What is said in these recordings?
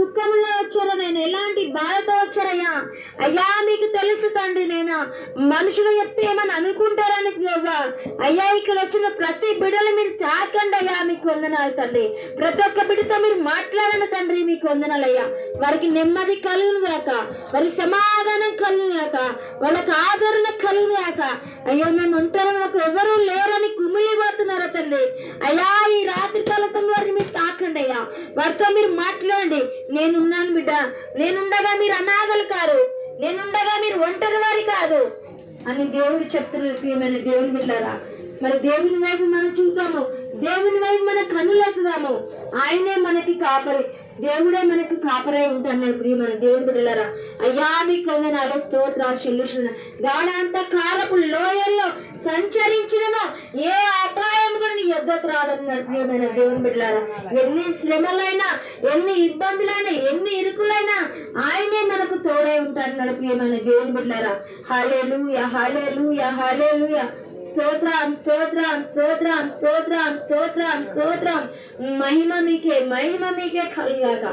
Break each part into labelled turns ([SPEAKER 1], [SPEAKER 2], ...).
[SPEAKER 1] దుఃఖంలో వచ్చారో నేను. ఎలాంటి బాధతో వచ్చారయ్యా అయ్యా మీకు తెలుసు తండ్రి నేను? మనుషులు చెప్తే ఏమని అనుకుంటారని అయ్యా ఇక్కడ వచ్చిన ప్రతి బిడ్డలు మీరు తాకండి అయ్యా మీకు వందనాలు తండ్రి. ప్రతి ఒక్క బిడ్డతో మీరు మాట్లాడను తండ్రి మీకు వందనాలు అయ్యా. వారికి నెమ్మది కలుగును గాక వారికి సమాధానం కలుగును గాక వాళ్ళకి ఆదరణ కలుగును గాక అయ్యో మేము ఉంటారు మాకు ఎవరు తండ్రి అయ్యా ఈ రాత్రి కాల వారిని మీరు తాకండి అయ్యా. వారితో మీరు మాట్లాడండి. నేనున్నాను బిడ్డ. నేనుండగా మీరు అనాథలు కారు. నేనుండగా మీరు ఒంటరి వారి కాదు. అని దేవుడు చెప్తున్నారు ప్రియమైన దేవుని బిడ్డారా. మరి దేవుని వైపు మనం చూద్దాము. దేవుని వైపు మన కన్నులు ఎత్తుదాము. ఆయనే మనకి కాపరి. దేవుడే మనకు కాపరై ఉంటాడు ప్రియమైన దేవుని బిడ్డలారా అయ్యా మీకు వందనాలు స్తోత్ర చెల్లిస్తున్న గాఢంత కాలపు లోయల్లో సంచరించినను ఏ అపాయం కూడా నీ ప్రియమైన దేవుని బిడ్డలారా? ఎన్ని శ్రమలైనా ఎన్ని ఇబ్బందులైనా ఎన్ని ఇరుకులైనా ఆయనే మనకు తోడే ఉంటాడు ప్రియమైన దేవుని బిడ్డలారా? హాలేలుయ హాలేలుయ హాలేలుయ స్తోత్రం స్తోత్రం స్తోత్రం స్తోత్రం స్తోత్రం స్తోత్రం. మహిమ మీకే మహిమ మీకే కలిగాక.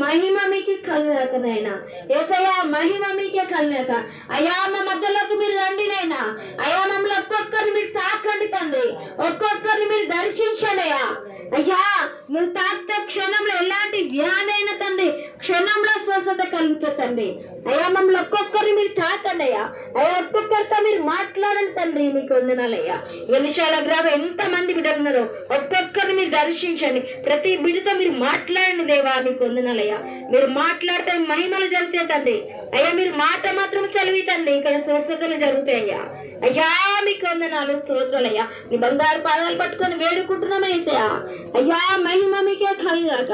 [SPEAKER 1] మహిమ మీకే కలిగాక నైనా ఏసయ్యా మహిమ మీకే కలిగాక. అయా మా మధ్యలోకి మీరు రండి నైనా అయా మమ్మల్ని ఒక్కొక్కరిని మీరు తాకండి తండ్రి. ఒక్క మీరు దర్శించండి అయ్యా అయ్యా నువ్వు క్షణంలో ఎలాంటి వ్యాధైన తండ్రి క్షణంలో స్వస్థత కలుగుతుంది తండ్రి. అయ్యా మమ్మల్ని ఒక్కొక్కరిని మీరు తాకండి అయ్యా. అయ్యా ఒక్కొక్కరితో మీరు మాట్లాడండి తండ్రి మీకు వందనాలయ్యా వెలిశాల గ్రామం ఎంత మంది బిడ్డలు ఉన్నారో ఒక్కొక్కరిని మీరు దర్శించండి. ప్రతి బిడ్డతో మీరు మాట్లాడండి దేవా మీకు వందనాలయ్యా మీరు మాట్లాడితే మహిమలు జరుగుతాయి తండ్రి. అయ్యా మీరు మాట మాత్రం సెలవి తండ్రి. ఇక్కడ స్వస్థతలు జరుగుతాయి అయ్యా. అయ్యా మీకు వందనాలు స్తోత్రాలయ్యా మీ బంగారు పాదాలు పట్టుకొని వేడుకుంటున్నామా అయ్యా. మహిమ మీకే కలుగాక